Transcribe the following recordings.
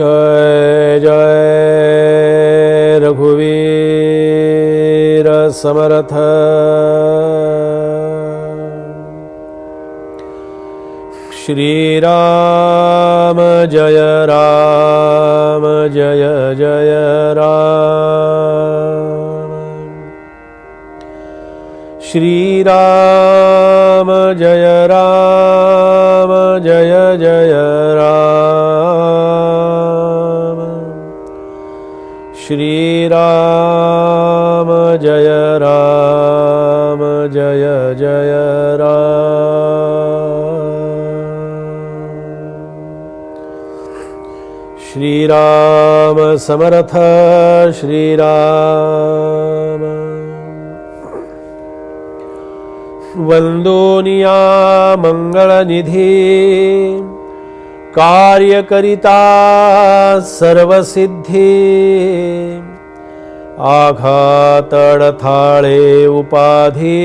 जय जय रघुवीर समरथ। श्रीराम जय राम जय जय राम। श्रीराम जय राम जय जय राम श्रीराम समरथ श्रीराम. वन्दोनिया मंगळनिधी कार्यकरिता सर्वसिद्धी आघातडथाळे उपाधी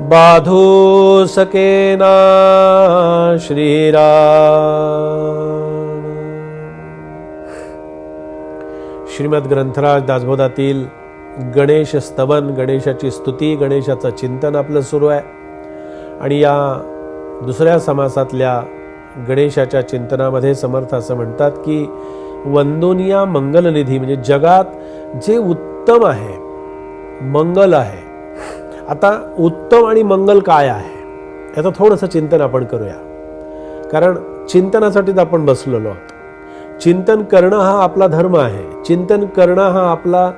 बाधू सकेना श्रीराम। श्रीमद ग्रंथराज दासबोधातील गणेश स्तवन गणेशाची स्तुती गणेशाचं चिंतन आपलं सुरू आहे. आणि या दुसऱ्या समासातल्या गणेशाच्या चिंतनामध्ये समर्थ असं म्हणतात की वंदोनिया मंगलनिधी म्हणजे जगात जे उत्तम आहे मंगल आहे आता उत्तम आणि मंगल काय आहे याचं थोडंसं चिंतन आपण करूया. कारण चिंतनासाठीच आपण बसलेलो आहोत. चिंतन करणं हा आपला धर्म आहे. चिंतन करणं हा आपला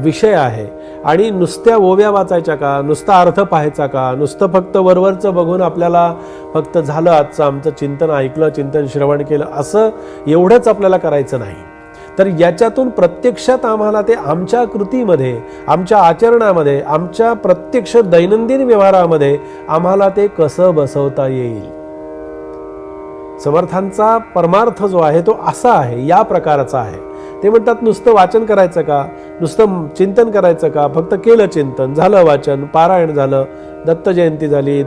विषय आहे. आणि नुसत्या ओव्या वाचायच्या का? नुसता अर्थ पाहायचा का? नुसतं फक्त वरवरचं बघून आपल्याला फक्त झालं आजचं आमचं चिंतन ऐकलं चिंतन श्रवण केलं असं एवढंच आपल्याला करायचं नाही. तर याच्यातून प्रत्यक्षात आम्हाला ते आमच्या कृतीमध्ये आमच्या आचरणामध्ये आमच्या प्रत्यक्ष दैनंदिन व्यवहारामध्ये आम्हाला ते कसं बसवता येईल? समर्थांचा परमार्थ जो आहे तो असा आहे या प्रकारचा आहे. ते म्हणतात नुसतं वाचन करायचं का? नुसतं चिंतन करायचं का? फक्त केलं चिंतन झालं वाचन पारायण झालं दत्त जयंती झाली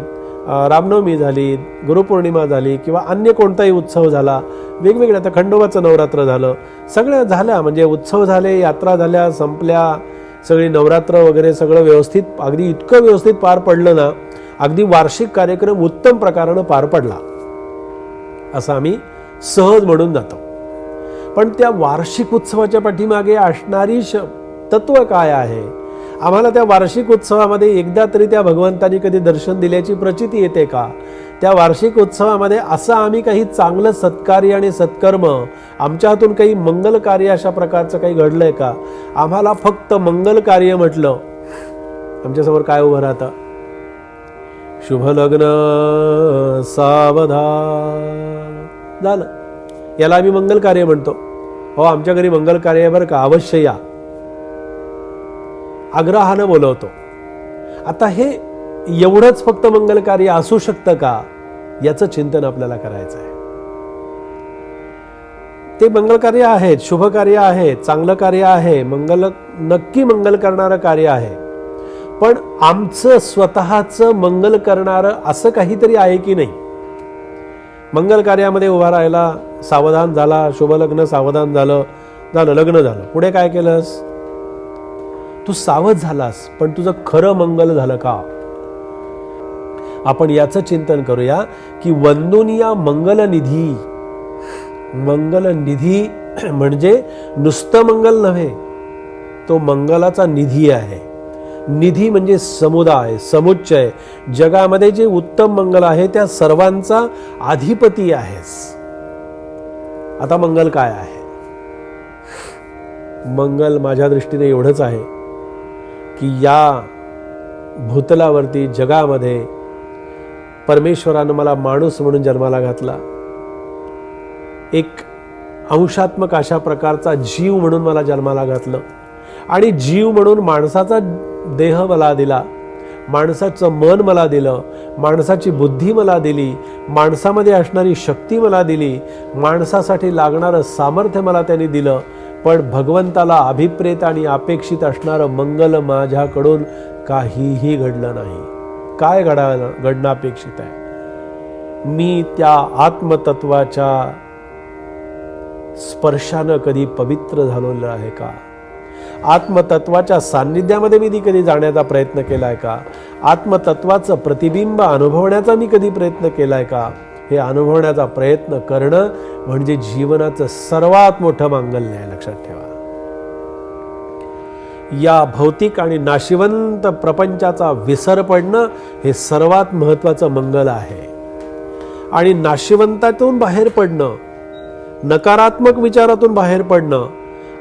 रामनवमी झाली गुरुपौर्णिमा झाली किंवा अन्य कोणताही उत्सव झाला वेगवेगळ्या आता खंडोबाचं नवरात्र झालं. सगळ्या झाल्या म्हणजे उत्सव झाले यात्रा झाल्या संपल्या सगळी नवरात्र वगैरे सगळं व्यवस्थित अगदी इतकं व्यवस्थित पार पडलं ना अगदी वार्षिक कार्यक्रम उत्तम प्रकारानं पार पडला. असं आम्ही सहज म्हणून जातो. पण त्या वार्षिक उत्सवाच्या पाठीमागे असणारी श तत्व काय आहे? आम्हाला त्या वार्षिक उत्सवामध्ये एकदा तरी त्या भगवंतानी कधी दर्शन दिल्याची प्रचिती येते का? त्या वार्षिक उत्सवामध्ये असं आम्ही काही चांगलं सत्कार्य आणि सत्कर्म आमच्या हातून काही मंगल कार्य अशा प्रकारचं काही घडलंय का? आम्हाला फक्त मंगल कार्य म्हटलं. आमच्यासमोर काय उभं राहतं? शुभ लग्न सावधान. झालं. याला आम्ही मंगल कार्य म्हणतो. हो आमच्या घरी मंगल कार्य आहे बरं का? अवश्य या. आग्रहानं बोलवतो. आता हे एवढंच फक्त मंगल कार्य असू शकतं का याचं चिंतन आपल्याला करायचं आहे ते मंगल कार्य आहेत शुभ कार्य आहे चांगलं कार्य आहे मंगल नक्की मंगल करणारं कार्य आहे. पण आमचं स्वतःचं मंगल करणारं असं काहीतरी आहे की नाही? मंगल कार्यामध्ये उभा राहायला सावधान झाला शुभलग्न सावधान झालं झालं लग्न झालं. पुढे काय केलंस? तू सावध झालास पण तुझं खरं मंगल झालं का? आपण याचं चिंतन करूया की वंदुनिया मंगल निधी मंगल निधी म्हणजे नुसतं मंगल नव्हे तो मंगलाचा निधी आहे. निधी म्हणजे समुदाय समुच्चय. जगामध्ये जे उत्तम मंगल आहे त्या सर्वांचा अधिपती आहेस. आता मंगल काय आहे? मंगल माझ्या दृष्टीने एवढंच आहे. की या भूतलावरती जगामध्ये परमेश्वरानं मला माणूस म्हणून जन्माला घातला. एक अंशात्मक अशा प्रकारचा जीव म्हणून मला जन्माला घातलं. आणि जीव म्हणून माणसाचा देह मला दिला. माणसाचं मन मला दिलं. माणसाची बुद्धी मला दिली. माणसामध्ये असणारी शक्ती मला दिली. माणसासाठी लागणारं सामर्थ्य मला त्यांनी दिलं. पण भगवंताला अभिप्रेत आणि अपेक्षित असणारं मंगल माझ्याकडून काहीही घडलं नाही. काय घडा घडणं अपेक्षित आहे? मी त्या आत्मतत्वाच्या स्पर्शानं कधी पवित्र झालेलं आहे का? आत्मतत्वाच्या सान्निध्यामध्ये मी कधी जाण्याचा प्रयत्न केला आहे का? आत्मतत्वाचं प्रतिबिंब अनुभवण्याचा मी कधी प्रयत्न केला आहे का? हे अनुभवण्याचा प्रयत्न करणं म्हणजे जीवनाचं सर्वात मोठं मांगल्य आहे लक्षात ठेवा. या भौतिक आणि नाशिवंत प्रपंचाचा विसर पडणं हे सर्वात महत्त्वाचं मंगल आहे. आणि नाशिवंतातून बाहेर पडणं नकारात्मक विचारातून बाहेर पडणं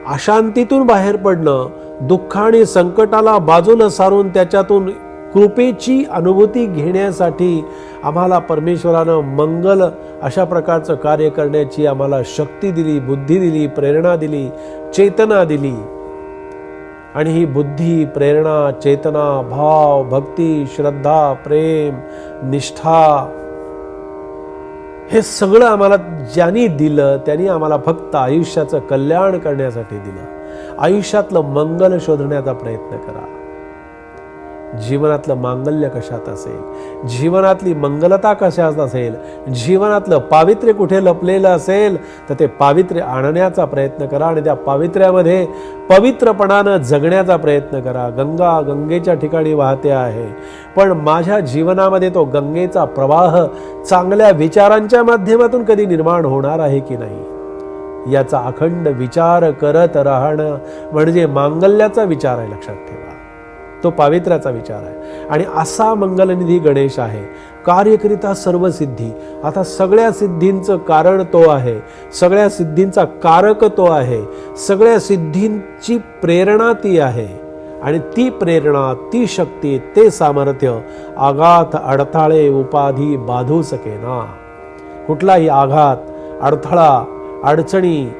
अशांतीतून बाहेर पडणं दुःख आणि संकटाला बाजूला सारून त्याच्यातून कृपेची अनुभूती घेण्यासाठी आम्हाला परमेश्वरानं मंगल अशा प्रकारचं कार्य करण्याची आम्हाला शक्ती दिली बुद्धी दिली प्रेरणा दिली चेतना दिली. आणि ही बुद्धी प्रेरणा चेतना भाव भक्ती श्रद्धा प्रेम निष्ठा हे सगळं आम्हाला ज्यांनी दिलं त्यांनी आम्हाला फक्त आयुष्याचं कल्याण करण्यासाठी दिलं. आयुष्यातलं मंगल शोधण्याचा प्रयत्न करा. जीवनातलं मांगल्य कशात असेल? जीवनातली मंगलता कशात असेल? जीवनातलं पावित्र्य कुठे लपलेलं असेल? तर ते पावित्र्य आणण्याचा प्रयत्न करा आणि त्या पावित्र्यामध्ये पवित्रपणानं जगण्याचा प्रयत्न करा. गंगा गंगेच्या ठिकाणी वाहते आहे. पण माझ्या जीवनामध्ये तो गंगेचा प्रवाह चांगल्या विचारांच्या माध्यमातून कधी निर्माण होणार आहे की नाही? याचा अखंड विचार करत राहणं म्हणजे मांगल्याचा विचार आहे लक्षात ठेवा. तो पावित्र्याचा विचार आहे. आणि असा मंगलनिधी गणेश आहे. कार्यकरिता सर्व सिद्धी. आता सगळ्या सिद्धींचं कारण तो आहे. सगळ्या सिद्धींचा कारक तो आहे. सगळ्या सिद्धींची प्रेरणा ती आहे. आणि ती प्रेरणा ती शक्ती ते सामर्थ्य आघात अडथळे उपाधी बाधू सकेना. कुठलाही आघात अडथळा अडचणी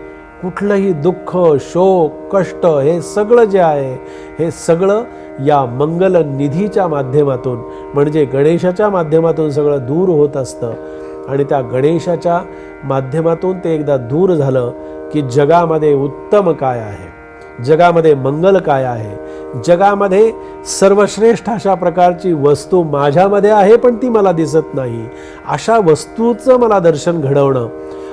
कुठलंही दुःख शोक कष्ट हे सगळं जे आहे हे सगळं या मंगल निधीच्या माध्यमातून म्हणजे गणेशाच्या माध्यमातून सगळं दूर होत असतं. आणि त्या गणेशाच्या माध्यमातून ते एकदा दूर झालं की जगामध्ये उत्तम काय आहे? जगामध्ये मंगल काय आहे? जगामध्ये सर्वश्रेष्ठ अशा प्रकारची वस्तू माझ्यामध्ये आहे पण ती मला दिसत नाही. अशा वस्तूचं मला दर्शन घडवणं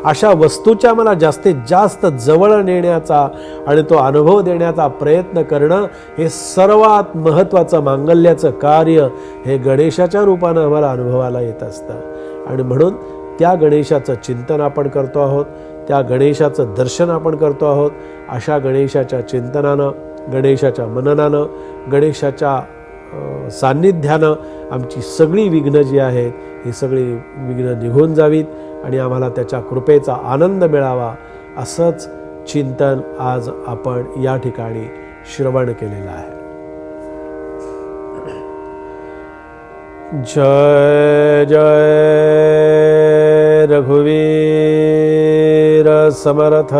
अशा वस्तूच्या मला जास्तीत जास्त जवळ नेण्याचा आणि तो अनुभव देण्याचा प्रयत्न करणं हे सर्वात महत्त्वाचं मांगल्याचं कार्य हे गणेशाच्या रूपानं आम्हाला अनुभवाला येत असतं. आणि म्हणून त्या गणेशाचं चिंतन आपण करतो आहोत त्या गणेशाचं दर्शन आपण करतो आहोत अशा गणेशाच्या चिंतनानं गणेशाच्या मननानं गणेशाच्या सान्निध्यानं आमची सगळी विघ्न जी आहेत ही सगळी विघ्न निघून जावीत. आणि आम्हाला त्याच्या कृपेचा आनंद मिळावा असंच चिंतन आज आपण या ठिकाणी श्रवण केलेलं आहे. जय जय रघुवीर समर्थ।